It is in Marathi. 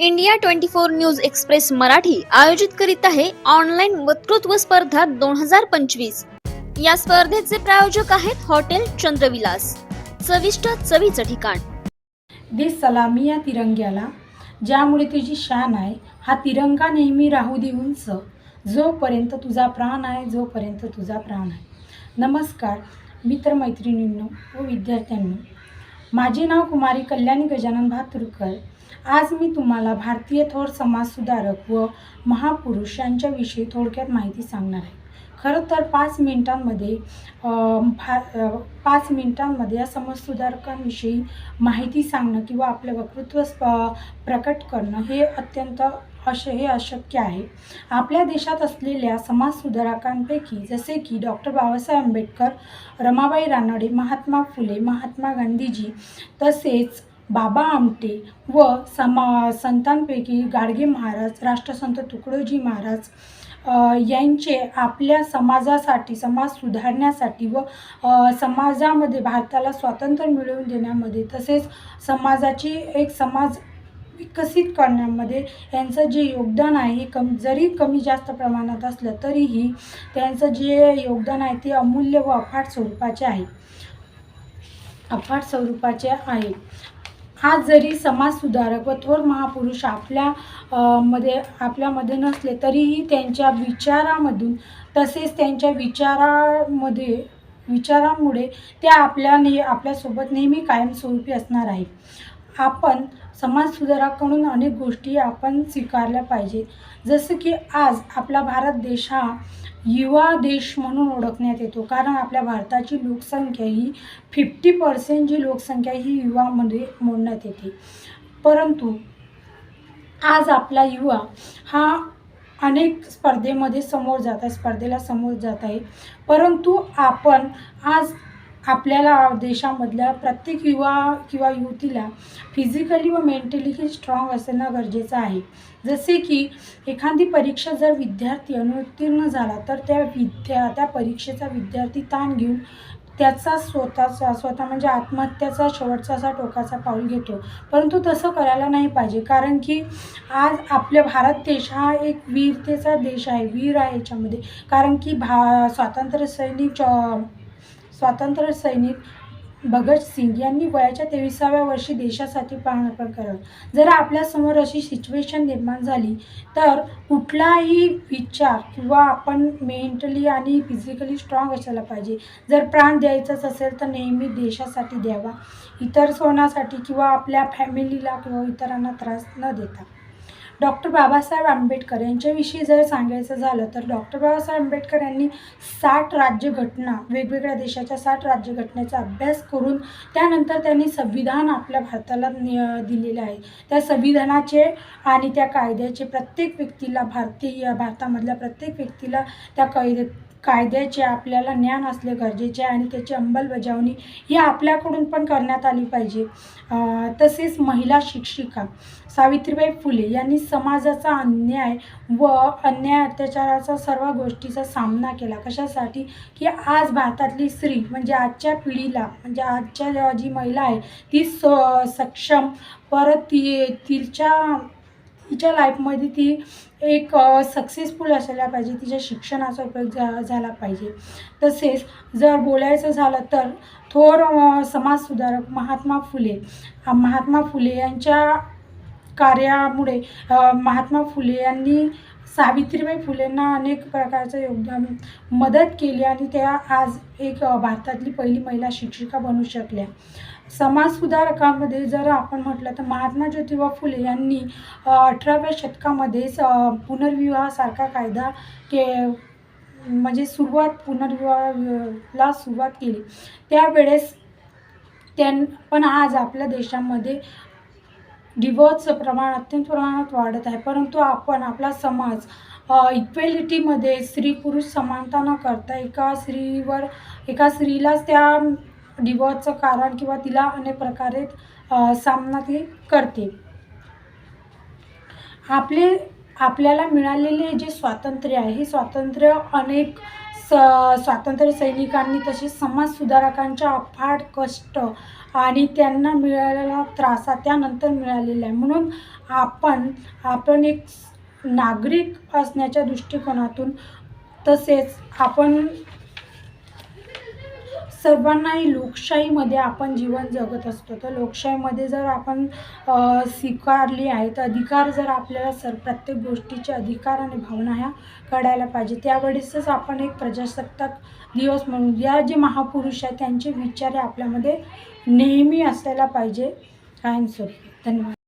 India twenty four news express Marathi आयोजित करीत आहे ऑनलाईन वक्तृत्व स्पर्धा दोन हजार पंचवीस. या स्पर्धेचे प्रायोजक आहेत हॉटेल चंद्रविलास. चविष्ट चवीचं ठिकाण. दे सलामी या तिरंग्याला. ज्यामुळे तुझी शान आहे हा तिरंगा नेहमी राहू दे उंच. जोपर्यंत तुझा प्राण आहे जोपर्यंत तुझा प्राण आहे. नमस्कार मित्रमैत्रिणींनो व विद्यार्थ्यांनो. माझे नाव कुमारी कल्याणी गजानन भातुरकर. आज मी तुम्हाला भारतीय थोर समाजसुधारक व महापुरुष यांच्याविषयी थोडक्यात माहिती सांगणार आहे. खरं तर पाच मिनिटांमध्ये फा भा पाच मिनिटांमध्ये या समाजसुधारकांविषयी माहिती सांगणं किंवा आपलं वक्तृत्व प्रकट करणं हे अत्यंत अश हे अशक्य आहे. आपल्या देशात असलेल्या समाजसुधारकांपैकी जसे की डॉक्टर बाबासाहेब आंबेडकर रमाबाई रानडे महात्मा फुले महात्मा गांधीजी तसेच बाबा आमटे व समा संतांपैकी गाडगे महाराज राष्ट्रसंत तुकडोजी महाराज यांचे आपल्या समाजासाठी समाज सुधारण्यासाठी व समाजामध्ये भारताला स्वातंत्र्य मिळवून देण्यामध्ये तसेच समाजाची एक समाज विकसित करण्यामध्ये यांचं जे योगदान आहे हे कमी जरी कमी जास्त प्रमाणात असलं तरीही त्यांचं जे योगदान आहे ते अमूल्य व अफाट स्वरूपाचे आहे. अफाट स्वरूपाचे आहे. आज जरी समाजसुधारक व थोर महापुरुष आपल्या मध्ये आपल्यामध्ये नसले तरीही त्यांच्या विचारामधून तसेच त्यांच्या विचारामध्ये विचारामुळे त्या आपल्या ने आपल्यासोबत नेहमी कायमस्वरूपी असणार आहे आपण समाजसुधारकाकडून अनेक गोष्टी आपण स्वीकारल्या पाहिजे जसं की आज आपला भारत देश हा युवा देश म्हणून ओळखण्यात येतो. कारण आपल्या भारताची लोकसंख्या ही फिफ्टी पर्सेंट जी लोकसंख्या ही युवामध्ये मोडण्यात येते. परंतु आज आपला युवा हा अनेक स्पर्धेमध्ये समोर जात आहे स्पर्धेला समोर जात आहे. परंतु आपण आज आपल्याला देशामधल्या प्रत्येक युवा किंवा युवतीला फिजिकली व मेंटली स्ट्रॉंग असणं गरजेचं आहे. जसे की एखादी परीक्षा जर विद्यार्थी अनुत्तीर्ण झाला तर त्या विद्या त्या परीक्षेचा विद्यार्थी ताण घेऊन त्याचा स्वतःचा स्वतः म्हणजे आत्महत्याचा शेवटचा असा टोकाचा पाऊल घेतो. परंतु तसं करायला नाही पाहिजे. कारण की आज आपल्या भारत देश हा एक वीरतेचा देश आहे वीर आहे याच्यामध्ये. कारण की भा स्वातंत्र्य सैनिक स्वातंत्र्य सैनिक भगतसिंग यांनी वयाच्या तेविसाव्या वर्षी देशासाठी प्राणार्पण करावं जर आपल्यासमोर अशी सिच्युएशन निर्माण झाली तर कुठलाही विचार किंवा आपण मेंटली आणि फिजिकली स्ट्रॉंग असायला पाहिजे. जर प्राण द्यायचाच असेल तर नेहमी देशासाठी द्यावा. इतर सोनासाठी किंवा आपल्या फॅमिलीला किंवा इतरांना त्रास न देता. डॉक्टर बाबासाहेब आंबेडकर यांच्याविषयी जर सांगायचं झालं तर डॉक्टर बाबासाहेब आंबेडकर यांनी साठ राज्यघटना वेगवेगळ्या देशाच्या साठ राज्यघटनेचा अभ्यास करून त्यानंतर त्यांनी संविधान आपल्या भारताला दिलेले आहे. त्या संविधानाचे आणि त्या कायद्याचे प्रत्येक व्यक्तीला भारतीय भारतामधल्या प्रत्येक व्यक्तीला त्या कायदे कायद्याचे आपल्याला ज्ञान असले गरजेचे आहे आणि त्याची अंमलबजावणी ही आपल्याकडून पण करण्यात आली पाहिजे. तसेच महिला शिक्षिका सावित्रीबाई फुले यांनी समाजाचा अन्याय व अन्याय अत्याचाराचा सर्व गोष्टीचा सामना केला. कशासाठी? की आज भारतातली स्त्री म्हणजे आजच्या पिढीला म्हणजे आजच्या जी महिला आहे ती स सक्षम परत ती तिच्या तिच्या लाईफमध्ये ती एक सक्सेसफुल असायला पाहिजे. तिच्या शिक्षणाचा उपयोग झा झाला पाहिजे. तसेच जर बोलायचं झालं तर थोर समाजसुधारक महात्मा फुले महात्मा फुले यांच्या कार्यामुळे महात्मा फुले यांनी सावित्रीबाई फुलेंना अनेक प्रकारचं योगदान मदत केली आणि त्या आज एक भारतातली पहिली महिला शिक्षिका बनू शकल्या. समाजसुधारकांमध्ये जर आपण म्हटलं तर महात्मा ज्योतिबा फुले यांनी अठराव्या शतकामध्येच पुनर्विवाहासारखा कायदा के म्हणजे सुरुवात पुनर्विवाहाला सुरुवात केली. त्यावेळेस त्यां पण आज आपल्या देशामध्ये डिवोर्सचं प्रमाण अत्यंत प्रमाणात वाढत आहे. परंतु आपण आपला समाज इक्वेलिटीमध्ये स्त्री पुरुष समानता न करता एका स्त्रीवर एका स्त्रीलाच त्या डिवोर्सचं कारण किंवा तिला अनेक प्रकारे सामना ती करते. आपले आपल्याला मिळालेले जे स्वातंत्र्य आहे हे स्वातंत्र्य अनेक स स्वातंत्र्य सैनिकांनी तसेच समाजसुधारकांच्या अफाट कष्ट आणि त्यांना मिळालेला त्रास हा त्यानंतर मिळालेला आहे. म्हणून आपण आपण एक नागरिक असण्याच्या दृष्टिकोनातून तसेच आपण सर्वांनाही लोकशाहीमध्ये आपण जीवन जगत असतो. तर लोकशाहीमध्ये जर आपण स्वीकारली आहे तर अधिकार जर आपल्याला सर प्रत्येक गोष्टीचे अधिकार आणि भावना ह्या कळायला पाहिजे. त्यावेळेसच आपण एक प्रजासत्ताक दिवस म्हणून या जे महापुरुष आहेत त्यांचे विचार हे आपल्यामध्ये नेहमी असायला पाहिजे. कायमस्वरूपी धन्यवाद.